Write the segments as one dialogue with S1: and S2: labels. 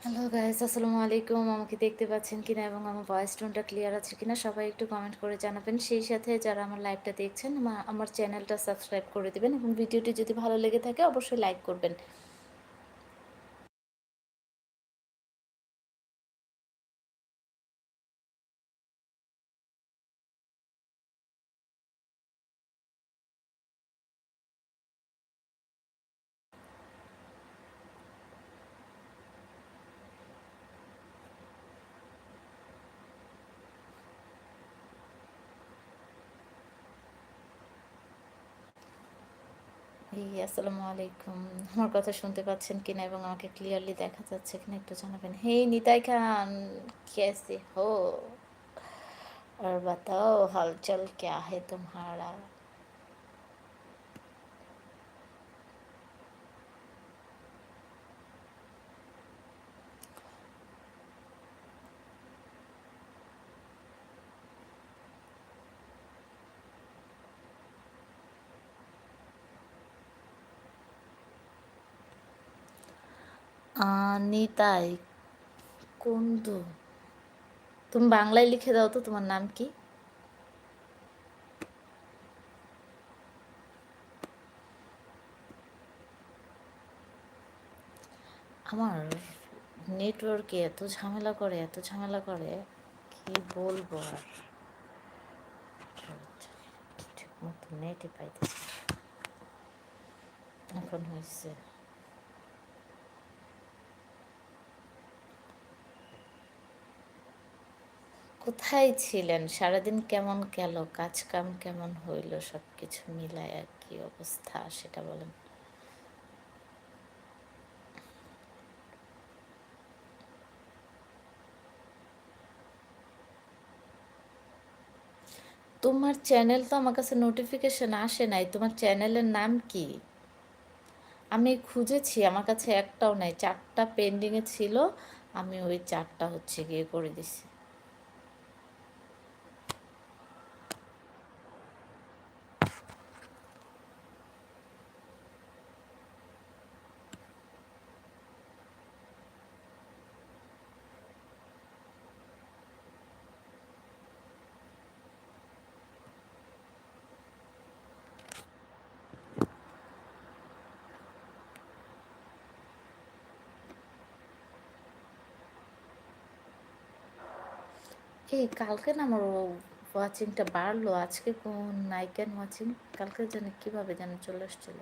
S1: Hello guys আসসালামু আলাইকুম আমাকে দেখতে পাচ্ছেন কিনা এবং আমার ভয়েস টোনটা ক্লিয়ার আছে কিনা সবাই একটু কমেন্ট করে জানাবেন। সেই সাথে যারা আমার লাইভটা দেখছেন আমা- আমার চ্যানেলটা সাবস্ক্রাইব করে দেবেন এবং ভিডিওটি যদি ভালো লেগে থাকে, অবশ্যই লাইক করবেন এই আসসালামু আলাইকুম আমার কথা শুনতে পাচ্ছেন কিনা এবং আমাকে ক্লিয়ারলি দেখা যাচ্ছে কিনা একটু জানাবেন হে নিতাই খান कैसे हो और बताओ हालचाल क्या है तुम्हारा নিতাই কুন্দু। তুমি বাংলায় লিখে দাও তো, তোমার নাম কি? আমার নেটওয়ার্কে এত ঝামেলা করে, এত ঝামেলা করে, কি বলব আর? ঠিক মতো নেটই পাইতেছি। এখন হয়েছে কোথায় ছিলেন? সারাদিন কেমন গেল? কাজ কাম কেমন হইল? সব কিছু মিলায় আর কি অবস্থা সেটা বলেন। তোমার চ্যানেল তো আমার কাছে নোটিফিকেশন আসে নাই। তোমার চ্যানেলের নাম কি? আমি খুঁজেছি, আমার কাছে একটাও নাই। চারটা পেন্ডিংয়ে ছিল। আমি ওই চারটা হচ্ছে গিয়ে করে দিছি। এই কালকে না আমার ওয়াচিংটা বাড়লো। আজকে কোন নাইকেন ওয়াচিং কালকে যেন কীভাবে যেন চলে এসেছিল?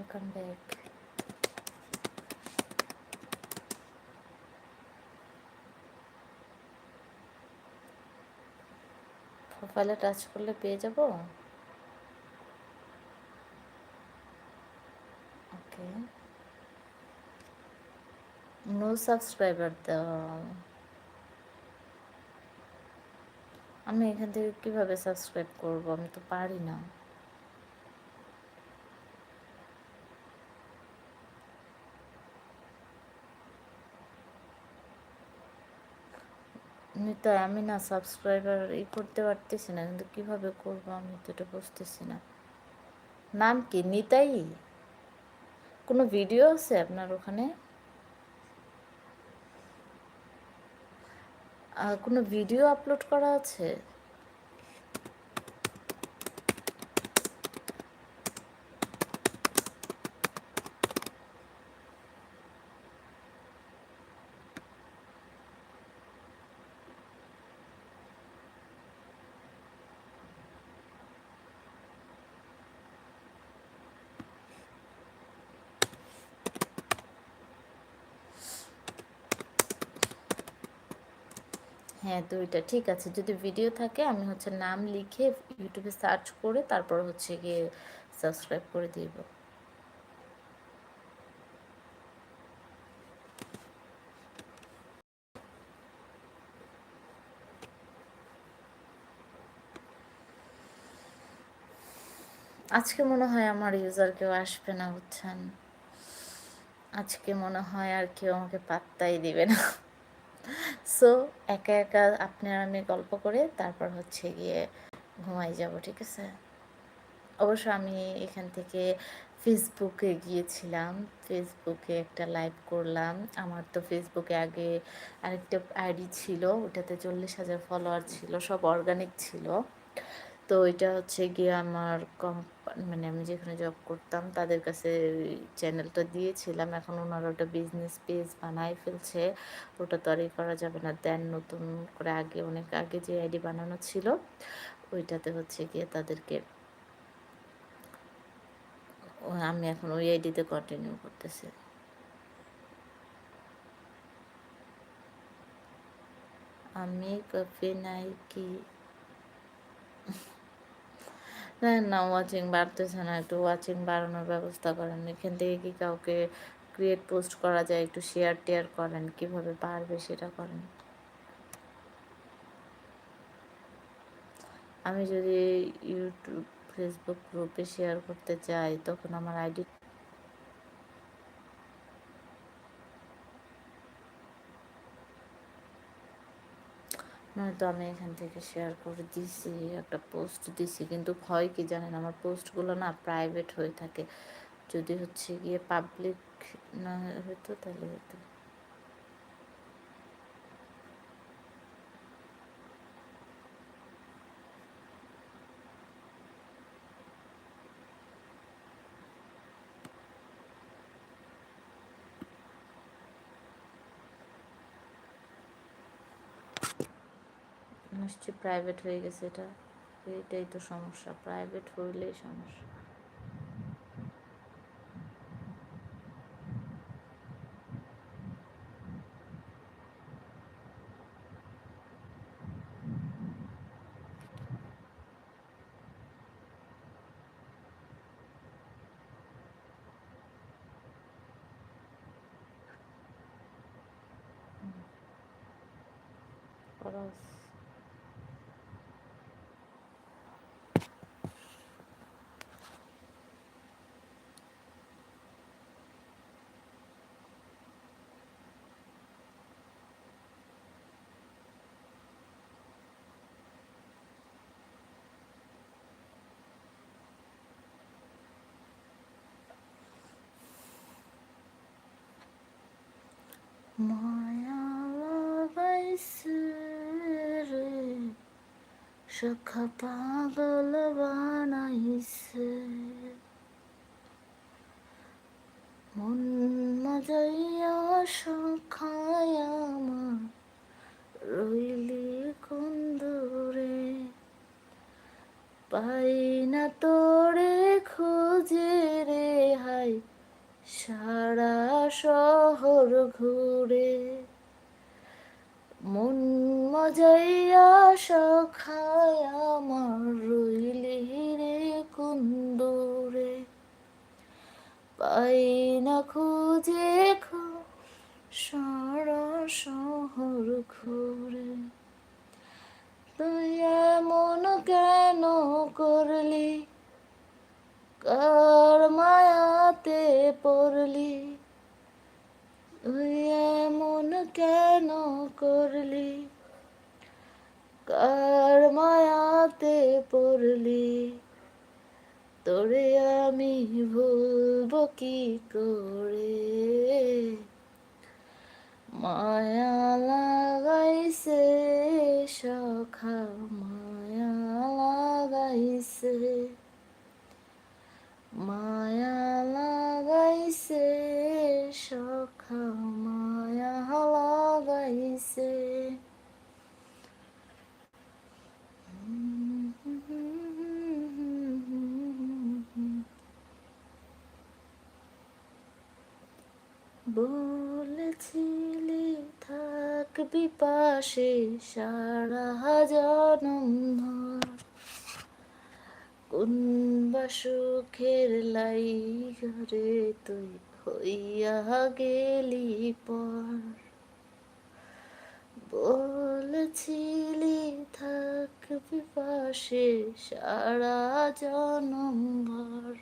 S1: ওয়েলকাম ব্যাক প্রোফাইলে টাচ করলে পেয়ে যাব? ওকে নো সাবস্ক্রাইবার দাও আমি এখান থেকে কীভাবে সাবস্ক্রাইব করব? আমি তো পারি না। নিতাই আমি না সাবস্ক্রাইবার ই করতে পারতেছি না, কিন্তু কীভাবে করব আমি তো এটা বুঝতেছি না। নাম কি? নিতাই? কোনো ভিডিও আছে আপনার ওখানে? কোনো ভিডিও আপলোড করা আছে? হ্যাঁ দুইটা। ঠিক আছে, যদি ভিডিও থাকে, আমি হচ্ছে নাম লিখে ইউটিউবে সার্চ করে তারপর হচ্ছে গিয়ে সাবস্ক্রাইব করে দিব। আজকে মনে হয় আমার ইউজার কেউ আসবে না, বুঝছেন? আজকে মনে হয় আর কেউ আমাকে পাত্তাই দিবে না। সো একা একা আপনি আর আমি গল্প করে তারপর হচ্ছে গিয়ে ঘুমাই যাব, ঠিক আছে? অবশ্য আমি এখান থেকে ফেসবুকে গিয়েছিলাম। ফেসবুকে একটা লাইভ করলাম। আমার তো ফেসবুকে আগে আরেকটা আইডি ছিল। ওটাতে চল্লিশ হাজার ফলোয়ার ছিল, সব অর্গানিক ছিল। তো এটা হচ্ছে গিয়ে আমার মানে আমি যেখানে জব করতাম, তাদের কাছে চ্যানেলটা দিয়েছিলাম। এখন ওনারা ওটা বিজনেস পেজ বানাই ফেলছে। ওটা তো করা যাবে না। দেন নতুন করে আগে, অনেক আগে যে আইডি বানানো ছিল, ওইটাতে হচ্ছে গিয়ে তাদেরকে আমি এখন ওই আইডিতে কন্টিনিউ করতেছি। আমি কফি নাই কি না না ওয়াচিং বাড়তেছে না, একটু ওয়াচিং বাড়ানোর ব্যবস্থা করেন। এখান থেকে কি কাউকে ক্রিয়েট পোস্ট করা যায়, একটু শেয়ার টেয়ার করেন, কীভাবে পারবে সেটা করেন। আমি যদি ইউটিউব ফেসবুক গ্রুপে শেয়ার করতে চাই, তখন আমার আইডি নয়তো আমি এখান থেকে শেয়ার করে দিছি, একটা পোস্ট দিছি, কিন্তু হয় কি জানেন? আমার পোস্টগুলো না প্রাইভেট হয়ে থাকে। যদি হচ্ছে গিয়ে পাবলিক না হতো তাহলে হতো। প্রাইভেট হয়ে গেছে এটা। এটাই তো সমস্যা প্রাইভেট হইলেই সমস্যা। মায়া সখা পাগল বানাইছে মন মজাইয়া সখায় আমার রইলি কুন্দরে পাই না তোরে খুঁজে রে হাই সারা শহর ঘুরে মন মজাইয়া সখায় আমার রইলি রে কুন্দুরে। পাই না খুঁজে সারা শহর ঘুরে। তুই এমন কেন করলি? কার মায়াতে পড়লি। তুই এমন কেন করলি? কার মায়াতে পড়লি? তোরে আমি ভুলব কি করে? মায়া লাগাইছে সখা, মায়া লাগাইছে। মায়া লাগাইছে সখা মায়া লাগাইছে বলেছিলি থাক থাকবি পাশে সারা জনম ভর কোন বা সুখের লাই ঘরে তুই হইয়া গেলি পর। বলেছিলি, থাকবি পাশে সারা জনম ভর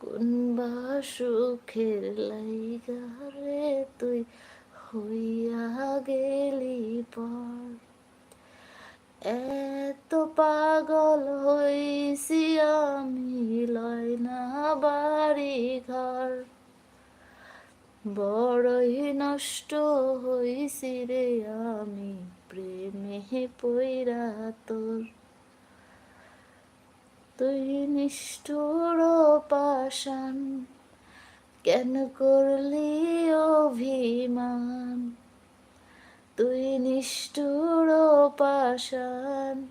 S1: কোন বা সুখের লাইগারে তুই হইয়া গেলি পর। এত পাগল হইছি আমি লয় না বাড়ি ঘর বড়ই নষ্ট হইছি রে আমি, প্রেমে পইরা তোর। তুই নিষ্ঠুর পাশান কেন করলি অভিমান? তুই নিষ্ঠুর পাশান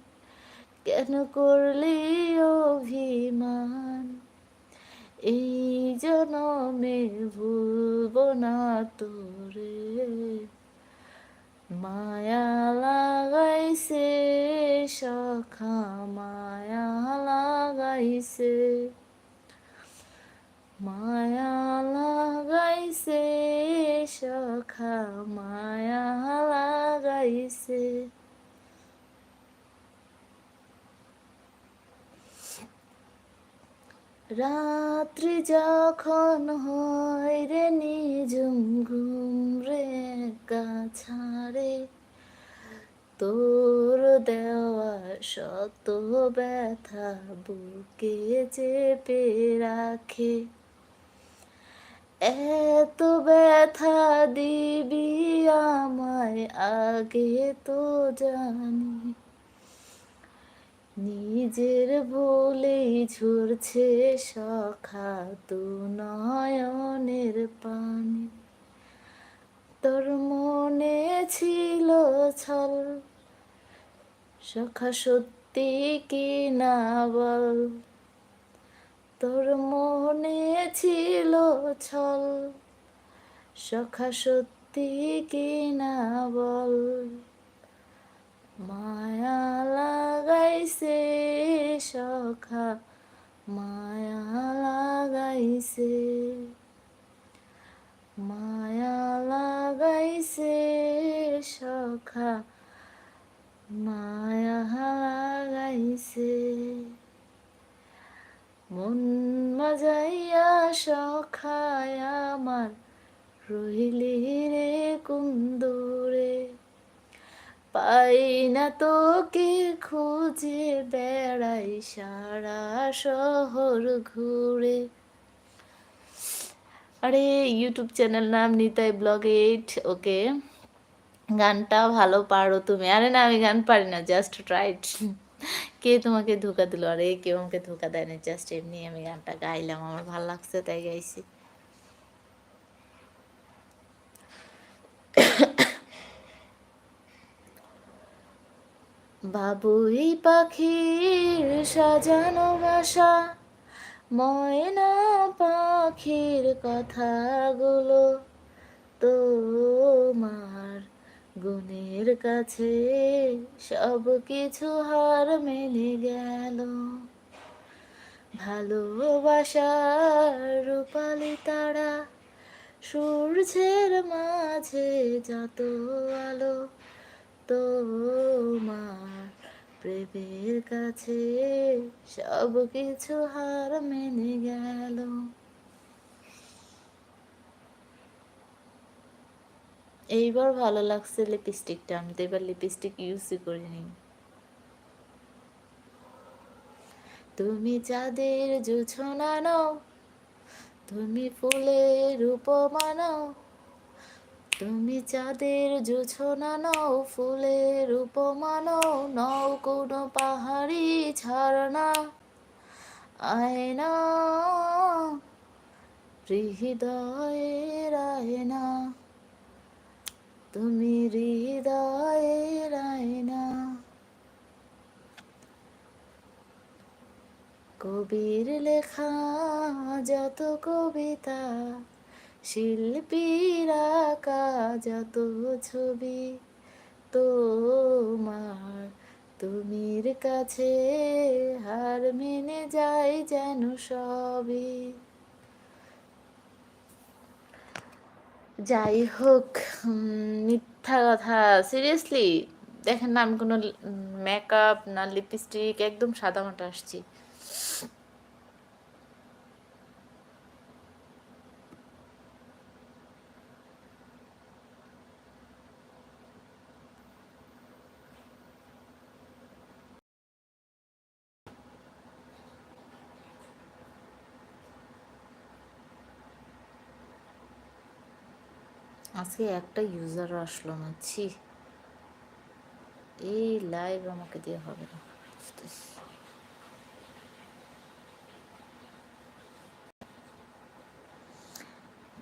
S1: কেন করলি অভিমান? এই জনমে ভুলব না তোরে, মায়া লাগাইছে সখা মায়া লাগাইছে। মায়া লাগাইছে সখা, মায়া লাগাইছে। রাত্রি যখন হয় রে, নিজুম ঘুম রে গাছারে তোর দেওয়া শত ব্যথা বুকে চেপে রাখে। এত ব্যথা দিবি আমায়, আগে তো জানি। নিজের ভুলেই ঝরছে সখা তু নয়নের পানি। তোর মনে ছিল ছল, সখা সত্যি কি না বল? তোর মনে ছল সখা সত্যি কি না বল। মায়া লাগাইছে সখা, মায়া লাগাইছে। মায়া লাগাইছে সখা, মায়া লাগাইছে। মন মাজাইয়া সখায় আমার, রইলি রে কুন্দরে। পাই না তোকে খুঁজে বেড়াই সারা শহর ঘুরে। আরে ইউটিউব চ্যানেল নাম নিতাই ব্লগ এইট, ওকে? গানটা ভালো পারো তুমি। আরে না, আমি গান পারি না জাস্ট রাইট কে তোমাকে ধোকা দিল? আরে কেউ আমাকে ধোকা দেয় না জাস্ট এমনি আমি গানটা গাইলাম, আমার ভালো লাগছে তাই গাইছি। বাবুই পাখির সাজানো বাসা, ময়না পাখির কথাগুলো তোমার গুণের কাছে সব কিছু হার মেনে গেল। ভালোবাসার রূপালি তারা সূর্যের মাঝে যত আলো, তোমার প্রেমের কাছে সব কিছু হার মেনে গেল। এইবার ভালো লাগছে লিপস্টিকটা আমি তো এবার লিপস্টিক ইউজই করিনি। তুমি চাঁদের জোছনা নাও, তুমি ফুলের উপমা নাও, তুমি চাঁদের জোছনা নাও, ফুলের উপমা নাও নাও কোনো পাহাড়ি ঝর্ণা আয়না, হৃদয়ের আয়না। তুমি হৃদয়ের আয়না কবির লেখা, যত কবিতা, শিল্পীর আঁকা, যত ছবি, তোমার তুমির কাছে হার মেনে যায় যেন সবই। যাই হোক মিথ্যা কথা সিরিয়াসলি দেখেন না, আমি কোনো মেকআপ না লিপস্টিক একদম সাদা মাটা আসছি। আজকে একটা ইউজার আসলো না, ছি। এই লাইভ আমাকে দিয়ে হবে না।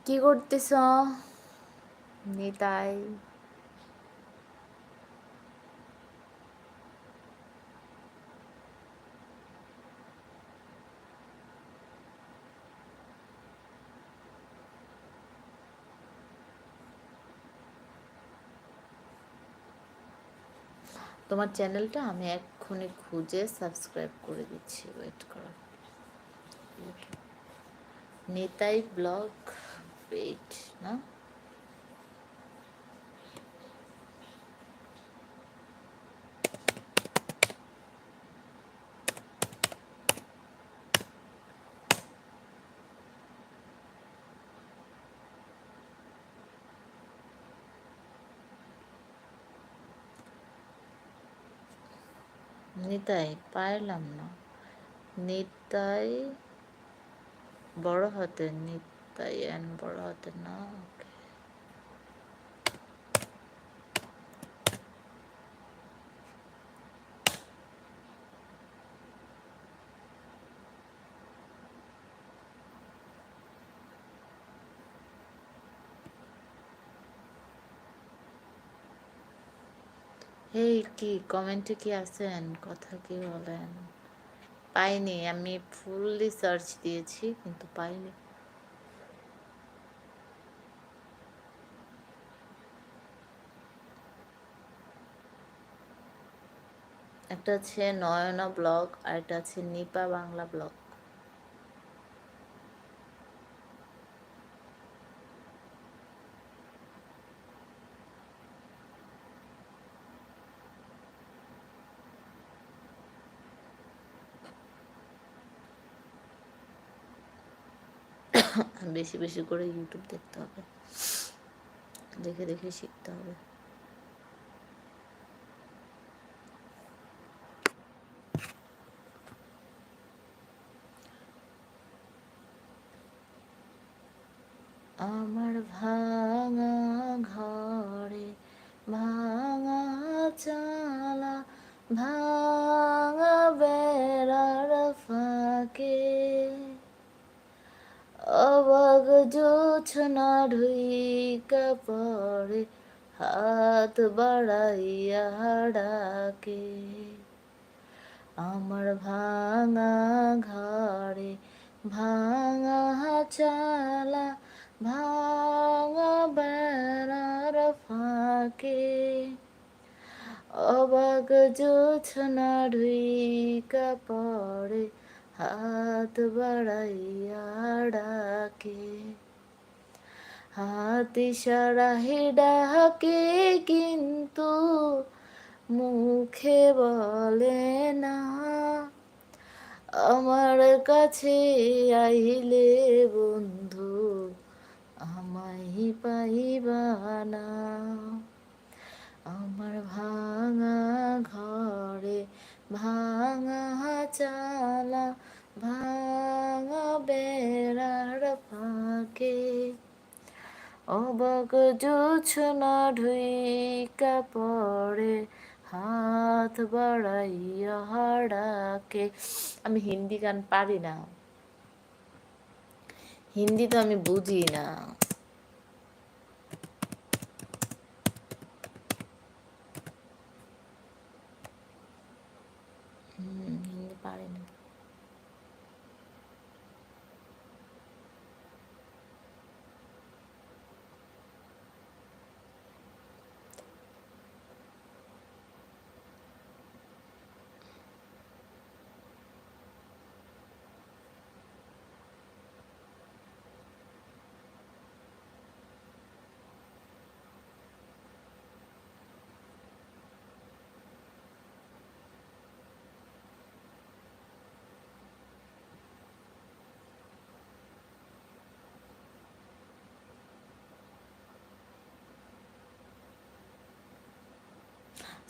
S1: কি করতেছ? নিতাই। তোমার চ্যানেলটা আমি এক্ষুনি খুঁজে সাবস্ক্রাইব করে দিচ্ছি ওয়েট করো। নেতাই ব্লগ পেজ না? নিতাই পারলাম না। নিতাই বড় হাতের নিতাই এন বড় হাতের না। এই কি কমেন্টে কি আছেন? কথা কি বলেন? পাইনি, আমি ফুললি সার্চ দিয়েছি, কিন্তু পাইনি। একটা আছে নয়না ব্লগ, আর একটা আছে নিপা বাংলা ব্লগ। বেশি বেশি করে ইউটিউব দেখতে হবে। দেখে দেখে শিখতে হবে। আমার ভাঙা জোছনা ঢুইকা পড়ে, হাত বাড়াইয়া ডাকে। আমার ভাঙা ঘরে ভাঙা চালা ভাঙা বেড়ার ফাঁকে। অবাক জোছনা ঢুইকা পড়ে, হাত বাড়াইয়া ডাকে। হাত ইশারাহে ডাকে কিন্তু মুখে বলে না। আমার কাছে আইলে বন্ধু, আমায় পাইবা না। আমার ভাঙা ঘরে ভাঙা চালা, ভাঙা বেড়ার ফাঁকে অবাক জোছনা ঢুইকা পড়ে, হাত বাড়াইয়া হাড়াকে। আমি হিন্দি গান পারি না। হিন্দি তো আমি বুঝি না হিন্দি পারি না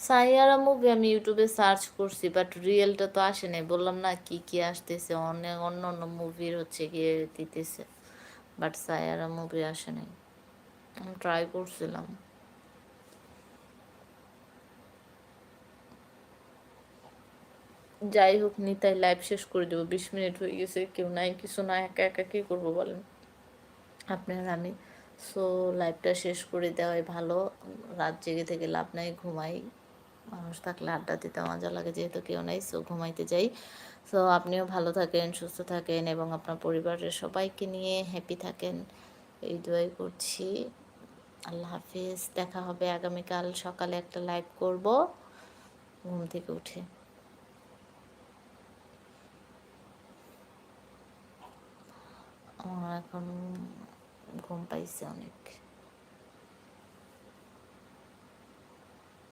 S1: সাইয়ারা মুভি আমি ইউটিউবে সার্চ করছি বাট রিয়েলটা তো আসে নাই। বললাম, না, কি কি আসতেছে? অনেক অন্য অন্য মুভির হচ্ছে গিয়ে দিতেছে বাট সাইয়ারা মুভি আসে নাই। আমি ট্রাই করছিলাম। যাই হোক, নিতাই লাইভ শেষ করে দেবো। বিশ মিনিট হয়ে গেছে, কেউ নাই, কিছু না, একা একা কী করব বলেন? আপনার আমি সো লাইভটা শেষ করে দেওয়াই ভালো। রাত জেগে থেকে লাভ নাই, ঘুমাই। মানুষ থাকলে আড্ডা দিতে মজা লাগে, যেহেতু কেউ নাই সো ঘুমাইতে যাই। সো আপনিও ভালো থাকেন, সুস্থ থাকেন এবং আপনার পরিবারের সবাইকে নিয়ে হ্যাপি থাকেন। এই দোয়াই করছি। আল্লাহ হাফিজ। দেখা হবে আগামীকাল সকালে একটা লাইভ করব। ঘুম থেকে উঠে। এখন ঘুম পাইছে অনেক।